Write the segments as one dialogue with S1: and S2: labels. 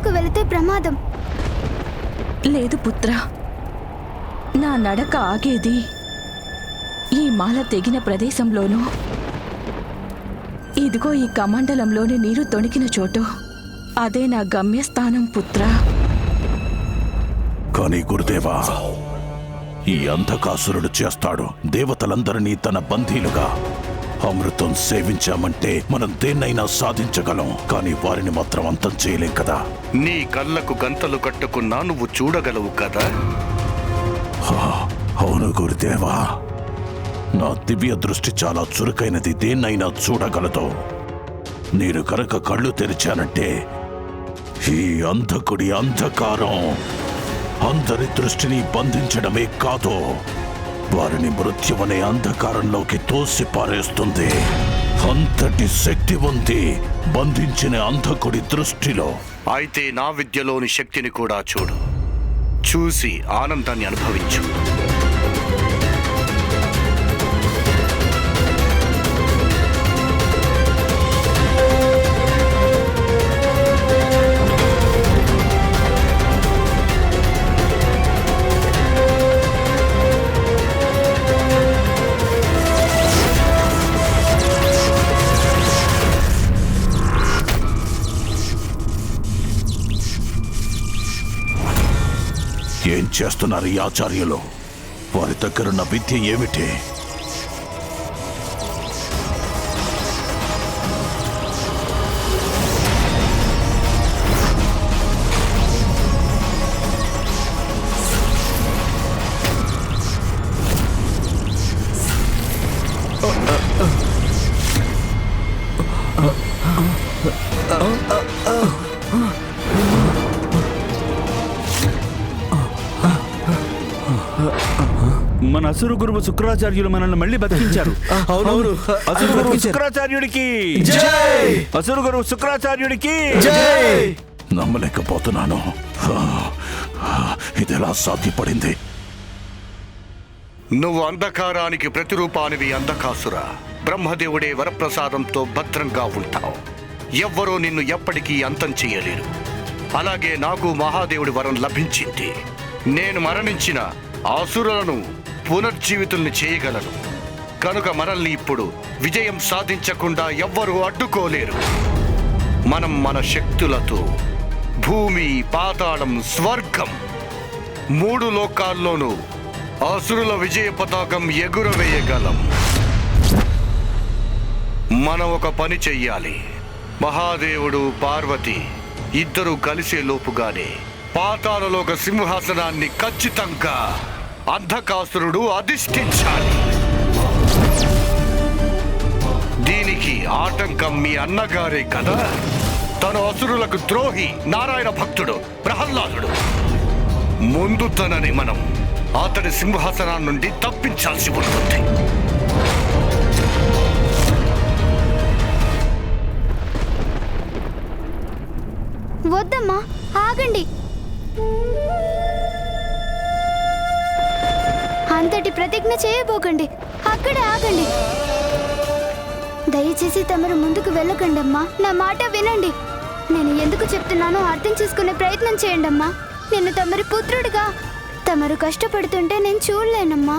S1: ముందుకు వెళితే ప్రమాదం.
S2: లేదు పుత్ర. నా నడక ఆగేది. ఈ మాల తెగిన ప్రదేశంలోనూ. ఇదిగో ఈ కమండలంలోని నీరు తొణికిన చోటు. అదే నా గమ్యస్థానం పుత్ర.
S3: కానీ గురుదేవా ఈ అంధకాసురుడు చేస్తాడు దేవతలందరినీ తన బంధీలుగా. అమృతం సేవించామంటే మనం దేన్నైనా సాధించగలం. కానీ వారిని మాత్రం అంతం చేయలేం కదా.
S4: నీ కళ్ళకు గంతలు కట్టుకున్నా నువ్వు చూడగలవు కదా?
S3: అవును గురుదేవా. నా దివ్య దృష్టి చాలా చురుకైనది. దేన్నైనా చూడగలదు. నేను కనుక కళ్ళు తెరిచానంటే ఈ అంధకుడి అంధకారం అందరి దృష్టిని బంధించడమే కాదు. వారిని మృత్యువనే అంధకారంలోకి తోసి పారేస్తుంది అంతటి శక్తి ఉంది బంధించిన అంధకుడి దృష్టిలో.
S4: అయితే నా విద్యలోని శక్తిని కూడా చూడు. చూసి ఆనందాన్ని అనుభవించు.
S3: చేస్తున్నారు ఈ ఆచార్యులు. వారి దగ్గరున్న విద్య ఏమిటి?
S5: మన అసురు గురువు శుక్రాచార్యులు మనల్ని మళ్ళీ బతికించారు.
S6: అవునవును.
S5: అసురు గురువు శుక్రాచార్యుడికి. అసురు గురువు శుక్రాచార్యుడికి.
S3: నమ్మలేకపోతున్నాను. ఇది ఎలా సాధ్యపడింది?
S4: నువ్వు అంధకారానికి ప్రతిరూపానివి అంధకాసుర. బ్రహ్మదేవుడే వరప్రసాదంతో భద్రంగా ఉంటావు. ఎవ్వరూ నిన్ను ఎప్పటికీ అంతం చేయలేరు. అలాగే నాకు మహాదేవుడి వరం లభించింది. నేను మరణించిన అసురులను పునర్జీవితుల్ని చేయగలను. కనుక మనల్ని ఇప్పుడు విజయం సాధించకుండా ఎవ్వరూ అడ్డుకోలేరు. మనం మన శక్తులతో భూమి పాతాళం స్వర్గం మూడు లోకాల్లోనూ అసురుల విజయ పతాకం ఎగురవేయగలం. మనం ఒక పని చెయ్యాలి. మహాదేవుడు పార్వతి ఇద్దరు కలిసే లోపుగానే పాతాళలోక సింహాసనాన్ని ఖచ్చితంగా అంధకాసురుడు అధిష్ఠించాలి. దీనికి ఆటంకం మీ అన్నగారే కదా. తను అసురులకు ద్రోహి నారాయణ భక్తుడు ప్రహ్లాదుడు. ముందు తనని మనం అతడి సింహాసనం నుండి తప్పించాల్సి ఉంటుంది.
S1: ప్రతిజ్ఞ చేయబోకండి. అక్కడే ఆగండి. దయచేసి తమరు ముందుకు వెళ్ళకండి అమ్మా నా మాట వినండి. నేను ఎందుకు చెప్తున్నానో అర్థం చేసుకునే ప్రయత్నం చేయండి అమ్మా నేను తమరి పుత్రుడిగా తమరు కష్టపడుతుంటే నేను చూడలేనమ్మా.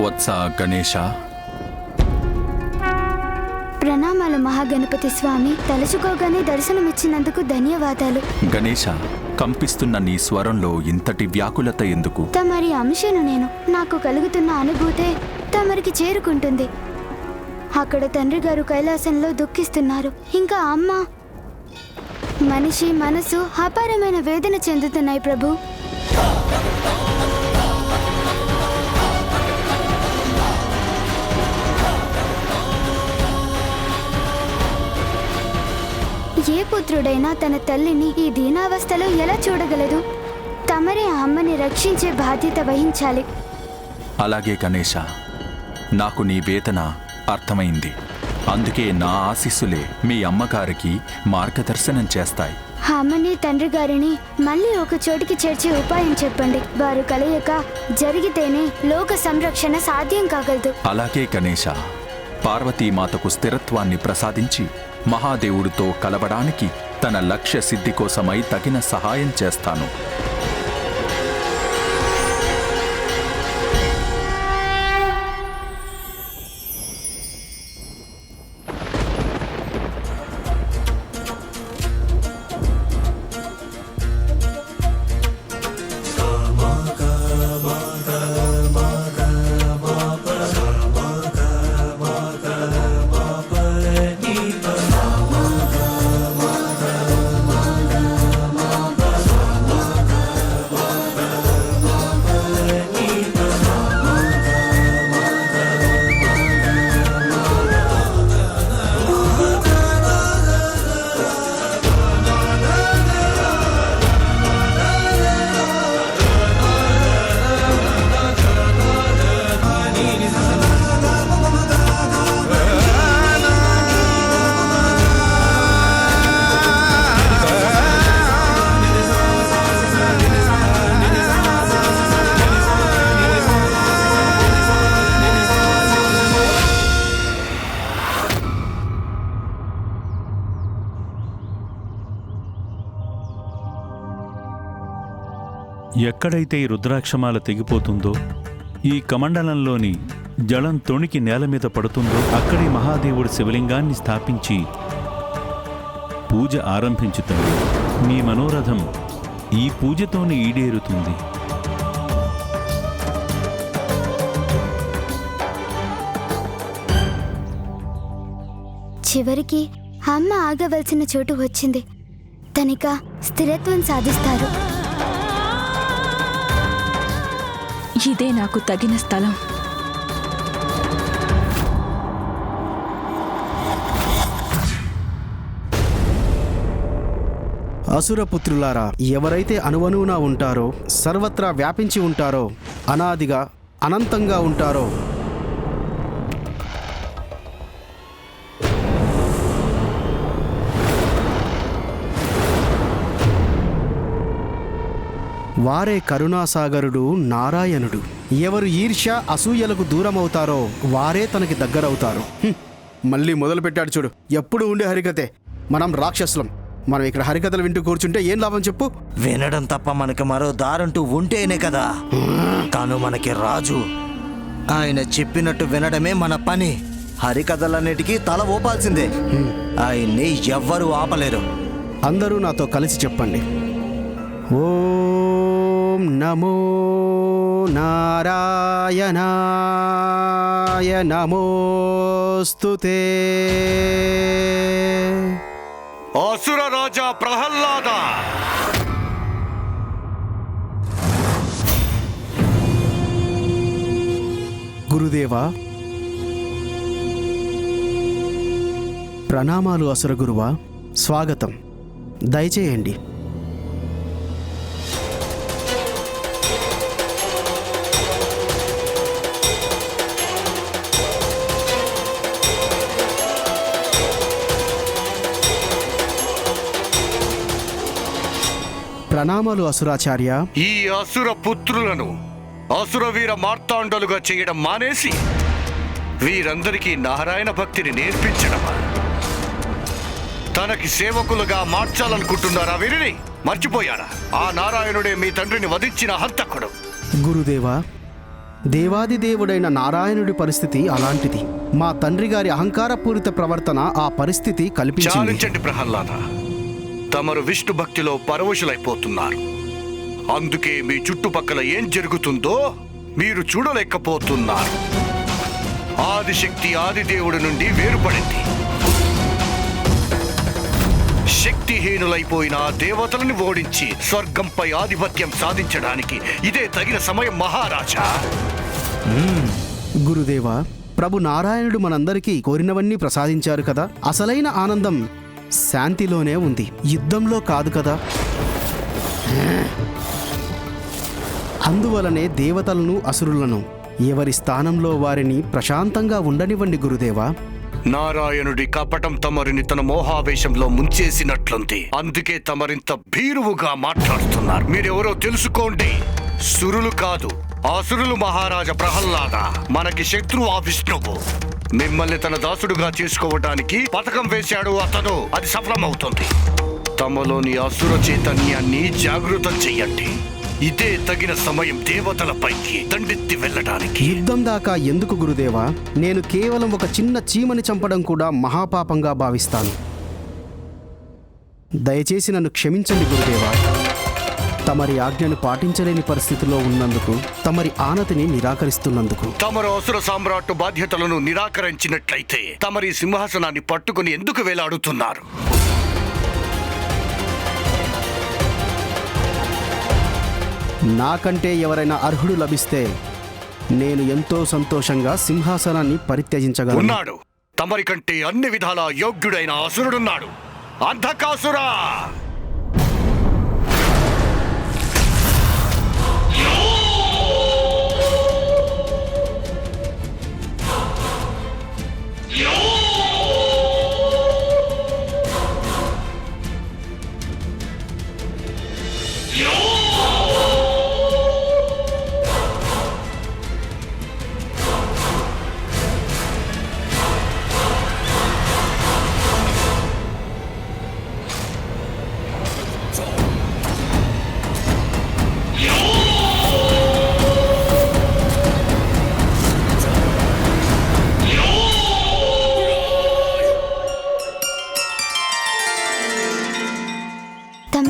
S7: వత్స గణేశ.
S1: ప్రణామాలు మహాగణపతి స్వామి. తలుచుకోగానే దర్శనమిచ్చినందుకు ధన్యవాదాలు.
S7: గణేశ కంపిస్తున్న నీ స్వరంలో ఇంతటి వ్యాకులత ఎందుకు?
S1: తమరి అంశను నేను నాకు కలుగుతున్న అనుభూతే తమరికి చేరుకుంటుంది. అక్కడ తండ్రి గారు కైలాసంలో దుఃఖిస్తున్నారు. ఇంకా అమ్మ మనిషి మనసు అపారమైన వేదన చెందుతున్నాయి ప్రభు. ఏ పుత్రుడైనా తన తల్లిని ఈ దీనావస్థలో ఎలా చూడగలదు? తమరే అమ్మని రక్షించే బాధ్యత వహించాలి.
S7: అలాగే గణేశ నాకు నీ వేదన అర్థమైంది. అందుకే నా ఆశీస్సులే మీ అమ్మగారికి మార్గదర్శనం చేస్తాయి.
S1: అమ్మని తండ్రి గారిని మళ్ళీ ఒక చోటికి చేర్చే ఉపాయం చెప్పండి. వారు కలయక జరిగితేనే లోక సంరక్షణ సాధ్యం కాగలదు.
S7: అలాగే గణేశ పార్వతీమాతకు స్థిరత్వాన్ని ప్రసాదించి మహాదేవుడితో కలవడానికి తన లక్ష్య సిద్ధి కోసమై తగిన సహాయం చేస్తాను.
S5: ఎక్కడైతే ఈ రుద్రాక్షమాల తెగిపోతుందో ఈ కమండలంలోని జలం తొణికి నేల మీద పడుతుందో అక్కడి మహాదేవుడి శివలింగాన్ని స్థాపించి పూజ ఆరంభించుతాడు. మీ మనోరథం ఈ పూజతోనే ఈడేరుతుంది.
S1: చివరికి అమ్మ ఆగవలసిన చోటు వచ్చింది. తనిక స్థిరత్వం సాధిస్తారు.
S2: ఇదే నాకు తగిన స్థలం.
S6: అసురపుత్రులారా ఎవరైతే అణువణువున ఉంటారో సర్వత్రా వ్యాపించి ఉంటారో అనాదిగా అనంతంగా ఉంటారో వారే కరుణాసాగరుడు నారాయణుడు. ఎవరు ఈర్ష్య అసూయలకు దూరమవుతారో వారే తనకి దగ్గరవుతారు. మళ్ళీ మొదలు పెట్టాడు చూడు. ఎప్పుడు ఉండే హరికతే మనం రాక్షసులం. మనం ఇక్కడ హరికథలు వింటూ కూర్చుంటే ఏం లాభం చెప్పు?
S8: వినడం తప్ప మనకి మరో దారంటూ ఉంటేనే కదా. తాను మనకి రాజు. ఆయన చెప్పినట్టు వినడమే మన పని. హరికథలన్నిటికీ తల ఊపాల్సిందే. ఆయన్ని ఎవ్వరూ ఆపలేరు.
S6: అందరూ నాతో కలిసి చెప్పండి. ఓం నమో నారాయణాయ నమోస్తుతే.
S4: అసుర రాజా ప్రహ్లాద.
S6: గురుదేవా ప్రణామాలు అసుర గురువా స్వాగతం. దయచేయండి. ప్రణామాలు అసురాచార్య.
S4: ఈ అసుర పుత్రులను అసుర వీర మార్తాండలుగా చేయడం మానేసి వీరందరికీ నారాయణ భక్తిని నేర్పించడమా? తనకి సేవకులుగా మార్చాలనుకుంటున్నారా వీరిని? మర్చిపోయారా? ఆ నారాయణుడే మీ తండ్రిని వధించిన హంతకుడు.
S6: గురుదేవా దేవాది దేవుడైన నారాయణుడి పరిస్థితి అలాంటిది. మా తండ్రి గారి అహంకారపూరిత ప్రవర్తన ఆ పరిస్థితి కల్పించింది.
S4: ప్రహ్లాద. తమరు విష్ణు భక్తిలో పరవశులైపోతున్నారు. అందుకే మీ చుట్టుపక్కల ఏం జరుగుతుందో మీరు చూడలేకపోతున్నారు. ఆదిశక్తి ఆదిదేవుడి నుండి వేరుపడింది. శక్తిహీనులైపోయిన దేవతలను ఓడించి స్వర్గంపై ఆధిపత్యం సాధించడానికి ఇదే తగిన సమయం మహారాజా.
S6: గురుదేవా ప్రభు నారాయణుడు మనందరికీ కోరినవన్నీ ప్రసాదించారు కదా? అసలైన ఆనందం శాంతిలోనే ఉంది. యుద్ధంలో కాదు కదా? అందువలనే దేవతలను అసురులను ఎవరి స్థానంలో వారిని ప్రశాంతంగా ఉండనివ్వండి గురుదేవా.
S4: నారాయణుడి కపటం తమరిని తన మోహావేశంలో ముంచేసినట్లుంది. అందుకే తమరింత భీరువుగా మాట్లాడుతున్నారు. మీరెవరో తెలుసుకోండి. సురులు కాదు. అసురులు మహారాజా ప్రహ్లాద మనకి శత్రువు ఆ విష్ణువు మిమ్మల్ని తన దాసుడుగా చేసుకోవటానికి పథకం వేశాడు అతను. అది సఫలమవుతుంది. తమలోని అసుర చైతన్యాన్ని జాగృతం చెయ్యండి. ఇదే తగిన సమయం దేవతలపైకి దండెత్తి వెళ్ళడానికి.
S6: యుద్ధం దాకా ఎందుకు గురుదేవా? నేను కేవలం ఒక చిన్న చీమని చంపడం కూడా మహాపాపంగా భావిస్తాను. దయచేసి నన్ను క్షమించండి గురుదేవా. తమరి ఆజ్ఞను పాటించలేని పరిస్థితిలో ఉన్నందుకు తమరి ఆనతిని నిరాకరిస్తున్నందుకు.
S4: తమరు అసుర సామ్రాట్టు బాధ్యతలను నిరాకరించినట్లయితే తమరి సింహాసనాన్ని పట్టుకుని ఎందుకు వేలాడుతున్నారు?
S6: నాకంటే ఎవరైనా అర్హుడు లభిస్తే నేను ఎంతో సంతోషంగా సింహాసనాన్ని పరిత్యజించగలను.
S4: ఉన్నాడు. తమరి కంటే అన్ని విధాల యోగ్యుడైన అసురుడున్నాడు. అంధకాసురా!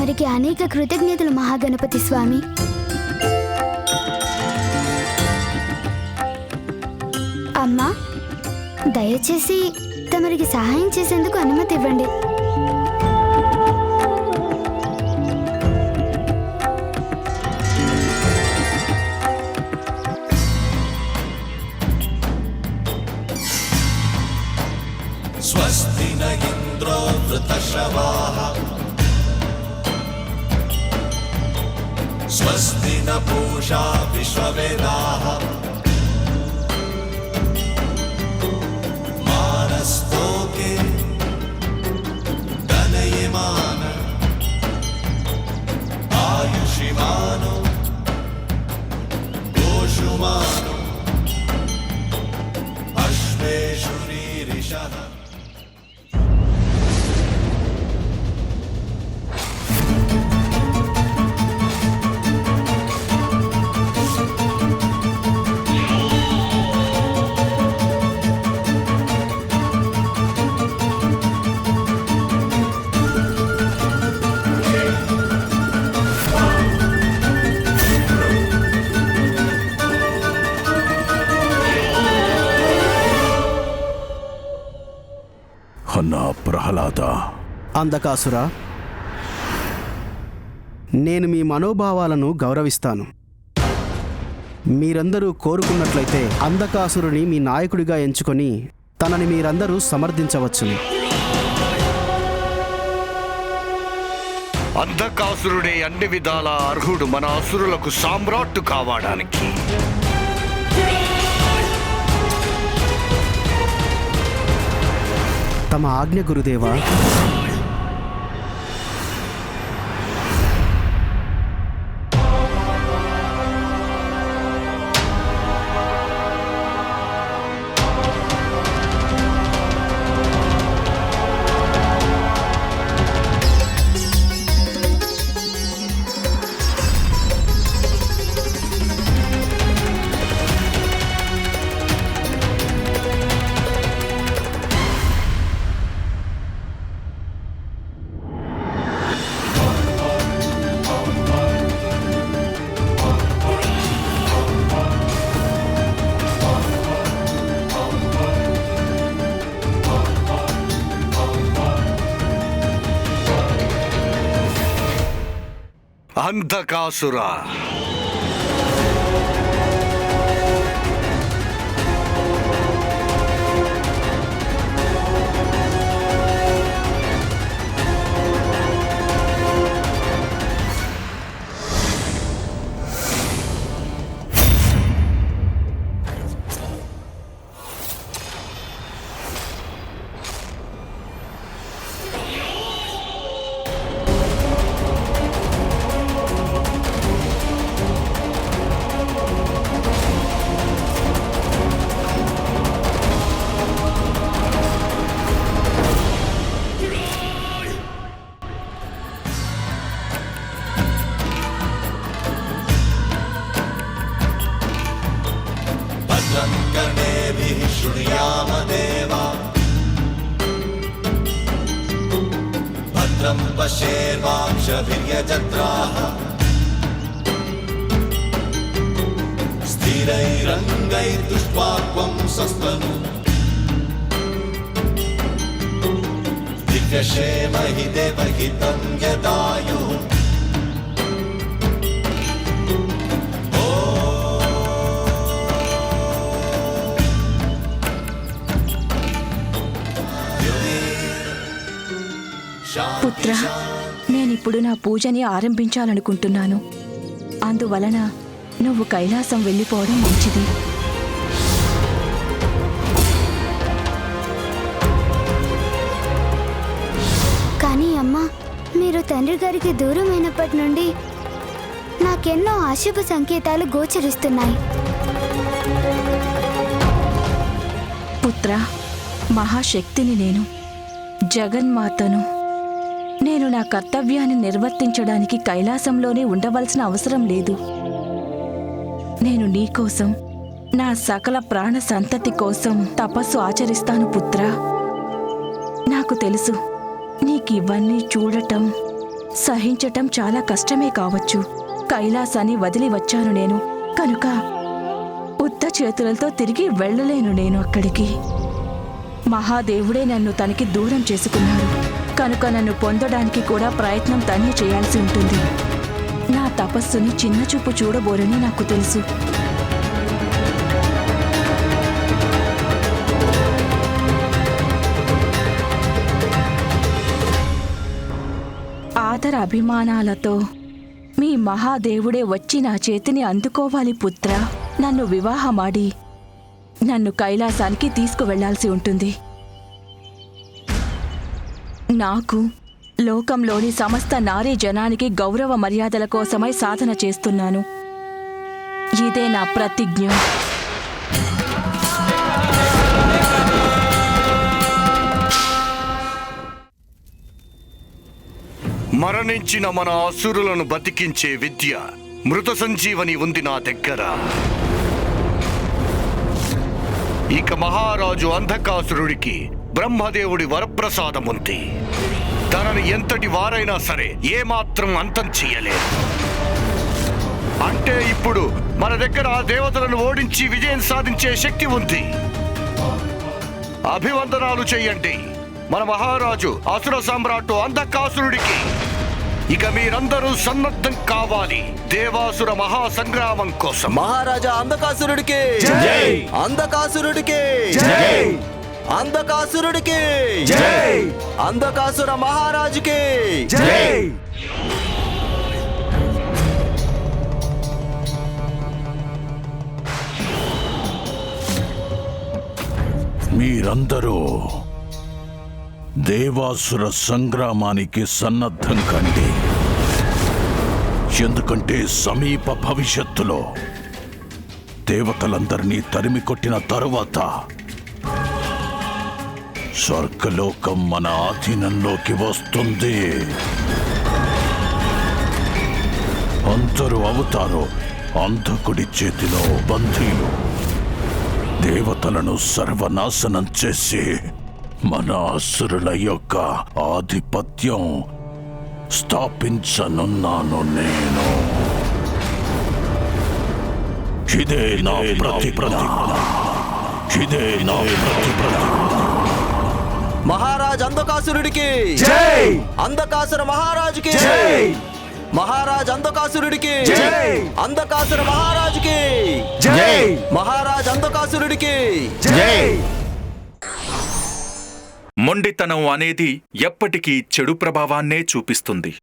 S1: తమరికి అనేక కృతజ్ఞతలు మహాగణపతి స్వామి. అమ్మా దయచేసి తమరికి సహాయం చేసేందుకు అనుమతి ఇవ్వండి
S3: అన్నా ప్రహ్లాద.
S6: అందకాసురా నేను మీ మనోభావాలను గౌరవిస్తాను. మీరందరూ కోరుకున్నట్లయితే అందకాసురుని మీ నాయకుడిగా ఎంచుకొని తనని మీరందరూ సమర్థించవచ్చును.
S4: అంధకాసురుడే అన్ని విధాల అర్హుడు మన అసురులకు సామ్రాట్టు కావడానికి.
S6: ತಮ್ಮ ಆಜ್ಞೆ ಗುರುದೇವ.
S4: అంధకాసుర
S2: పుత్ర నేనిప్పుడు నా పూజని ఆరంభించాలనుకుంటున్నాను. అందువలన నువ్వు కైలాసం వెళ్ళిపోవడం మంచిది.
S1: కానీ అమ్మా మీరు తండ్రి గారికి దూరమైనప్పటి నుండి నాకెన్నో అశుభ సంకేతాలు గోచరిస్తున్నాయి.
S2: పుత్ర మహాశక్తిని నేను జగన్మాతను నేను నా కర్తవ్యాన్ని నిర్వర్తించడానికి కైలాసంలోనే ఉండవలసిన అవసరం లేదు. నేను నీకోసం నా సకల ప్రాణ సంతతి కోసం తపస్సు ఆచరిస్తాను పుత్ర. నాకు తెలుసు నీకు ఇవన్నీ చూడటం సహించటం చాలా కష్టమే కావచ్చు. కైలాసాన్ని వదిలి వచ్చాను నేను కనుక ఉత్త చేతులతో తిరిగి వెళ్ళలేను నేను అక్కడికి. మహాదేవుడే నన్ను తనకి దూరం చేసుకున్నాడు. కనుక నన్ను పొందడానికి కూడా ప్రయత్నం తనే చేయాల్సి ఉంటుంది. నా తపస్సుని చిన్నచూపు చూడబోరని నాకు తెలుసు. ఆదర అభిమానాలతో మీ మహాదేవుడే వచ్చి నా చేతిని అందుకోవాలి పుత్ర. నన్ను వివాహమాడి. నన్ను కైలాసానికి తీసుకువెళ్ళాల్సి ఉంటుంది. నాకు లోకంలోని సమస్త నారీ జనానికి గౌరవ మర్యాదల కోసమై సాధన చేస్తున్నాను. ఇదే నా ప్రతిజ్ఞ.
S4: మరణించిన మన అసురులను బతికించే విద్య మృత సంజీవని ఉంది నా దగ్గర. ఇక మహారాజు అంధకాసురుడికి బ్రహ్మదేవుడి వరప్రసాదం ఉంది తనని ఎంతటి వారైనా సరే ఏమాత్రం అంతం చెయ్యలేదు అంటే ఇప్పుడు మన దగ్గర ఆ దేవతలను ఓడించి విజయం సాధించే శక్తి ఉంది. అభివందనాలు చెయ్యండి. మన మహారాజు అసుర సామ్రాట్టు అంధకాసురుడికి. ఇక మీరందరూ సన్నద్ధం కావాలి దేవాసుర మహాసంగ్రామం కోసం.
S8: మహారాజా అంధకాసురుడికి. అంధకాసురుడికి. అంధకాసురుడికి. అంధకాసుర మహారాజుకి.
S3: మీరందరూ దేవాసుర సంగ్రామానికి సన్నద్ధం కండి. ఎందుకంటే సమీప భవిష్యత్తులో దేవతలందరినీ తరిమి కొట్టిన తరువాత స్వర్గలోకం మన ఆధీనంలోకి వస్తుంది. అందరూ అవుతారు అంధకుడి చేతిలో బంధీలు దేవతలను సర్వనాశనం చేసి మన అసురుల యొక్క ఆధిపత్యం స్థాపించనున్నాను నేను. ఇదే నా ప్రతిప్రతిజ్ఞ ఇదే నా ప్రతిప్రతిజ్ఞ
S8: మహారాజ్ అంధకాసురుడికి. అంధకాసుర మహారాజుకి. మహారాజ్ అంధకాసురుడికి. అంధకాసుర మహారాజుకి.
S6: జై!
S8: మహారాజ్ అంధకాసురుడికి.
S7: మొండితనం అనేది ఎప్పటికీ చెడు ప్రభావాన్నే చూపిస్తుంది.